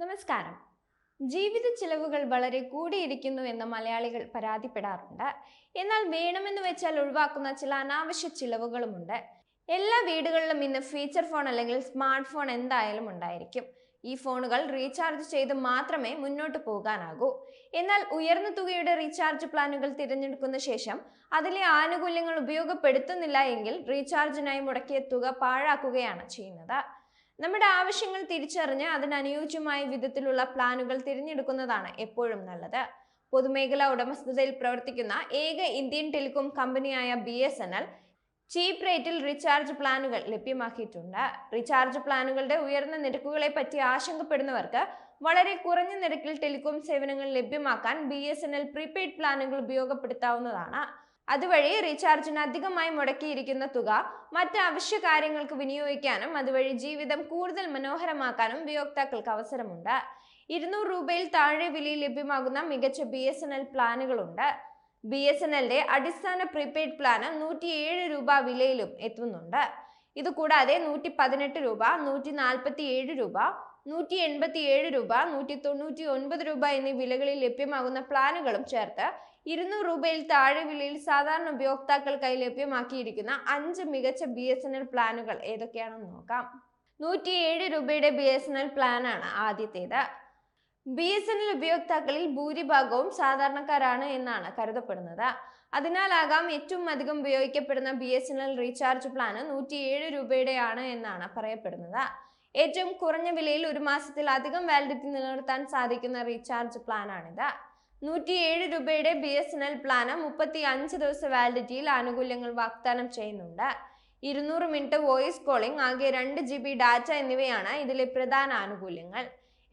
നമസ്കാരം. ജീവിത ചിലവുകൾ വളരെ കൂടിയിരിക്കുന്നു എന്ന് മലയാളികൾ പരാതിപ്പെടാറുണ്ട്. എന്നാൽ വേണമെന്ന് വെച്ചാൽ ഒഴിവാക്കുന്ന ചില അനാവശ്യ ചിലവുകളുമുണ്ട് എല്ലാ വീടുകളിലും ഇന്ന് ഫീച്ചർ ഫോൺ അല്ലെങ്കിൽ സ്മാർട്ട് ഫോൺ എന്തായാലും ഉണ്ടായിരിക്കും. ഈ ഫോണുകൾ റീചാർജ് ചെയ്ത് മാത്രമേ മുന്നോട്ട് പോകാനാകൂ. എന്നാൽ ഉയർന്ന തുകയുടെ റീചാർജ് പ്ലാനുകൾ തിരഞ്ഞെടുക്കുന്ന ശേഷം അതിലെ ആനുകൂല്യങ്ങൾ ഉപയോഗപ്പെടുത്തുന്നില്ല എങ്കിൽ റീചാർജിനായി മുടക്കിയ തുക പാഴാക്കുകയാണ് ചെയ്യുന്നത്. നമ്മുടെ ആവശ്യങ്ങൾ തിരിച്ചറിഞ്ഞ് അതിനനുയോജ്യമായ വിധത്തിലുള്ള പ്ലാനുകൾ തിരഞ്ഞെടുക്കുന്നതാണ് എപ്പോഴും നല്ലത്. പൊതുമേഖലാ ഉടമസ്ഥതയിൽ പ്രവർത്തിക്കുന്ന ഏക ഇന്ത്യൻ ടെലികോം കമ്പനിയായ B S N L cheap റേറ്റിൽ റീചാർജ് പ്ലാനുകൾ ലഭ്യമാക്കിയിട്ടുണ്ട്. റീചാർജ് പ്ലാനുകളുടെ ഉയർന്ന നിരക്കുകളെ പറ്റി ആശങ്കപ്പെടുന്നവർക്ക് വളരെ കുറഞ്ഞ നിരക്കിൽ ടെലികോം സേവനങ്ങൾ ലഭ്യമാക്കാൻ B S N L prepaid പ്ലാനുകൾ ഉപയോഗപ്പെടുത്താവുന്നതാണ്. അതുവഴി റീചാർജിന് അധികമായി മുടക്കിയിരിക്കുന്ന തുക മറ്റ് അവശ്യ കാര്യങ്ങൾക്ക് വിനിയോഗിക്കാനും അതുവഴി ജീവിതം കൂടുതൽ മനോഹരമാക്കാനും ഉപയോക്താക്കൾക്ക് അവസരമുണ്ട്. ഇരുന്നൂറ് രൂപയിൽ താഴെ വിലയിൽ ലഭ്യമാകുന്ന മികച്ച ബി എസ് എൻ എൽ പ്ലാനുകളുണ്ട്. ബി എസ് എൻ എല്ലിന്റെ അടിസ്ഥാന പ്രീപെയ്ഡ് പ്ലാന് നൂറ്റിയേഴ് രൂപ വിലയിലും എത്തുന്നുണ്ട്. ഇതുകൂടാതെ നൂറ്റി പതിനെട്ട് രൂപ നൂറ്റി നാൽപ്പത്തി ഏഴ് രൂപ നൂറ്റി എൺപത്തി ഏഴ് രൂപ നൂറ്റി തൊണ്ണൂറ്റി ഒൻപത് രൂപ എന്നീ വിലകളിൽ ലഭ്യമാകുന്ന പ്ലാനുകളും ചേർത്ത് ഇരുന്നൂറ് രൂപയിൽ താഴെ വിലയിൽ സാധാരണ ഉപയോക്താക്കൾക്കായി ലഭ്യമാക്കിയിരിക്കുന്ന അഞ്ച് മികച്ച ബി എസ് എൻ എൽ പ്ലാനുകൾ ഏതൊക്കെയാണെന്ന് നോക്കാം. നൂറ്റിയേഴ് രൂപയുടെ ബി എസ് എൻ എൽ പ്ലാനാണ് ആദ്യത്തേത്. ബി എസ് എൻ എൽ ഉപയോക്താക്കളിൽ ഭൂരിഭാഗവും സാധാരണക്കാരാണ് എന്നാണ് കരുതപ്പെടുന്നത്. അതിനാലാകാം ഏറ്റവും അധികം ഉപയോഗിക്കപ്പെടുന്ന B S N L recharge plan നൂറ്റിയേഴ് രൂപയുടെയാണ് എന്നാണ് പറയപ്പെടുന്നത്. ഏറ്റവും കുറഞ്ഞ വിലയിൽ ഒരു മാസത്തിൽ അധികം വാലിഡിറ്റി നിലനിർത്താൻ സാധിക്കുന്ന റീചാർജ് പ്ലാനാണിത്. നൂറ്റിയേഴ് രൂപയുടെ B S N L plan മുപ്പത്തി അഞ്ച് ദിവസ വാലിഡിറ്റിയിൽ ആനുകൂല്യങ്ങൾ വാഗ്ദാനം ചെയ്യുന്നുണ്ട്. ഇരുന്നൂറ് മിനിറ്റ് വോയിസ് കോളിംഗ് ആകെ രണ്ട് ജി ബി ഡാറ്റ എന്നിവയാണ് ഇതിലെ പ്രധാന ആനുകൂല്യങ്ങൾ.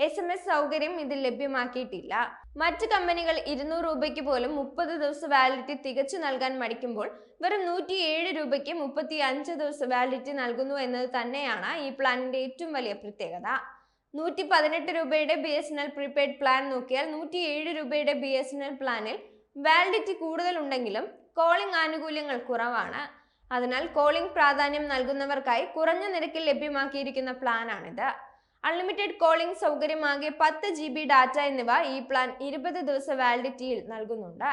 എസ് എം എസ് സൗകര്യം ഇതിൽ ലഭ്യമാക്കിയിട്ടില്ല. മറ്റ് കമ്പനികൾ ഇരുന്നൂറ് രൂപയ്ക്ക് പോലും മുപ്പത് ദിവസം വാലിഡിറ്റി തികച്ചു നൽകാൻ മടിക്കുമ്പോൾ വെറും നൂറ്റിയേഴ് രൂപയ്ക്ക് മുപ്പത്തി അഞ്ച് ദിവസ വാലിഡിറ്റി നൽകുന്നു എന്നത് തന്നെയാണ് ഈ പ്ലാനിന്റെ ഏറ്റവും വലിയ പ്രത്യേകത. നൂറ്റി പതിനെട്ട് രൂപയുടെ B S N L prepaid plan നോക്കിയാൽ നൂറ്റി ഏഴ് രൂപയുടെ ബി എസ് എൻ എൽ പ്ലാനിൽ വാലിഡിറ്റി കൂടുതലുണ്ടെങ്കിലും കോളിംഗ് ആനുകൂല്യങ്ങൾ കുറവാണ്. അതിനാൽ കോളിംഗ് പ്രാധാന്യം നൽകുന്നവർക്കായി കുറഞ്ഞ നിരക്കിൽ ലഭ്യമാക്കിയിരിക്കുന്ന പ്ലാനാണിത് അൺലിമിറ്റഡ് കോളിംഗ് സൗകര്യമാകെ പത്ത് ജി ബി ഡാറ്റ എന്നിവ ഈ പ്ലാൻ ഇരുപത് ദിവസ വാലിഡിറ്റിയിൽ നൽകുന്നുണ്ട്.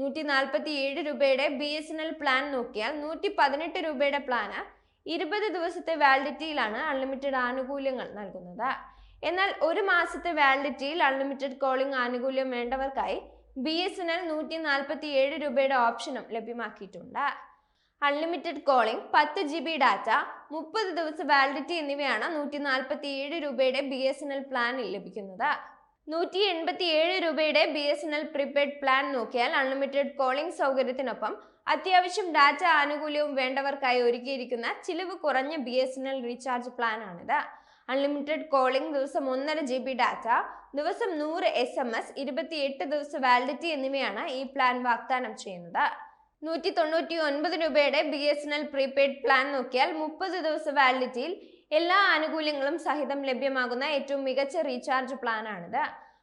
നൂറ്റി നാൽപ്പത്തി ഏഴ് രൂപയുടെ B S N L plan നോക്കിയാൽ നൂറ്റി പതിനെട്ട് രൂപയുടെ പ്ലാന് ഇരുപത് ദിവസത്തെ വാലിഡിറ്റിയിലാണ് അൺലിമിറ്റഡ് ആനുകൂല്യങ്ങൾ നൽകുന്നത്. എന്നാൽ ഒരു മാസത്തെ വാലിഡിറ്റിയിൽ അൺലിമിറ്റഡ് കോളിംഗ് ആനുകൂല്യം വേണ്ടവർക്കായി ബി എസ് എൻ എൽ നൂറ്റി നാൽപ്പത്തി ഏഴ് രൂപയുടെ ഓപ്ഷനും ലഭ്യമാക്കിയിട്ടുണ്ട്. അൺലിമിറ്റഡ് കോളിംഗ് പത്ത് ജി ബി ഡാറ്റ മുപ്പത് ദിവസം വാലിഡിറ്റി എന്നിവയാണ് നൂറ്റി നാൽപ്പത്തി ഏഴ് രൂപയുടെ ബി എസ് എൻ എൽ പ്ലാനിൽ ലഭിക്കുന്നത്. നൂറ്റി എൺപത്തി ഏഴ് രൂപയുടെ B S N L prepaid plan നോക്കിയാൽ അൺലിമിറ്റഡ് കോളിംഗ് സൗകര്യത്തിനൊപ്പം അത്യാവശ്യം ഡാറ്റ ആനുകൂല്യവും വേണ്ടവർക്കായി ഒരുക്കിയിരിക്കുന്ന ചിലവ് കുറഞ്ഞ B S N L recharge പ്ലാനാണിത് unlimited calling ദിവസം ഒന്നര ജി ബി ഡാറ്റ ദിവസം നൂറ് എസ് എം എസ് ഇരുപത്തിയെട്ട് ദിവസം വാലിഡിറ്റി എന്നിവയാണ് ഈ പ്ലാൻ വാഗ്ദാനം ചെയ്യുന്നത്. നൂറ്റി തൊണ്ണൂറ്റി ഒൻപത് രൂപയുടെ B S N L prepaid plan നോക്കിയാൽ മുപ്പത് ദിവസ വാലിഡിറ്റിയിൽ എല്ലാ ആനുകൂല്യങ്ങളും സഹിതം ലഭ്യമാകുന്ന ഏറ്റവും മികച്ച റീചാർജ് പ്ലാനാണിത്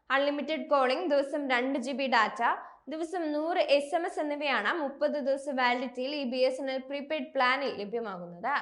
അൺലിമിറ്റഡ് കോളിംഗ് ദിവസം രണ്ട് ജി ബി ഡാറ്റ ദിവസം നൂറ് എസ് എം എസ് എന്നിവയാണ് മുപ്പത് ദിവസ വാലിഡിറ്റിയിൽ ഈ B S N L prepaid പ്ലാനിൽ ലഭ്യമാകുന്നത്.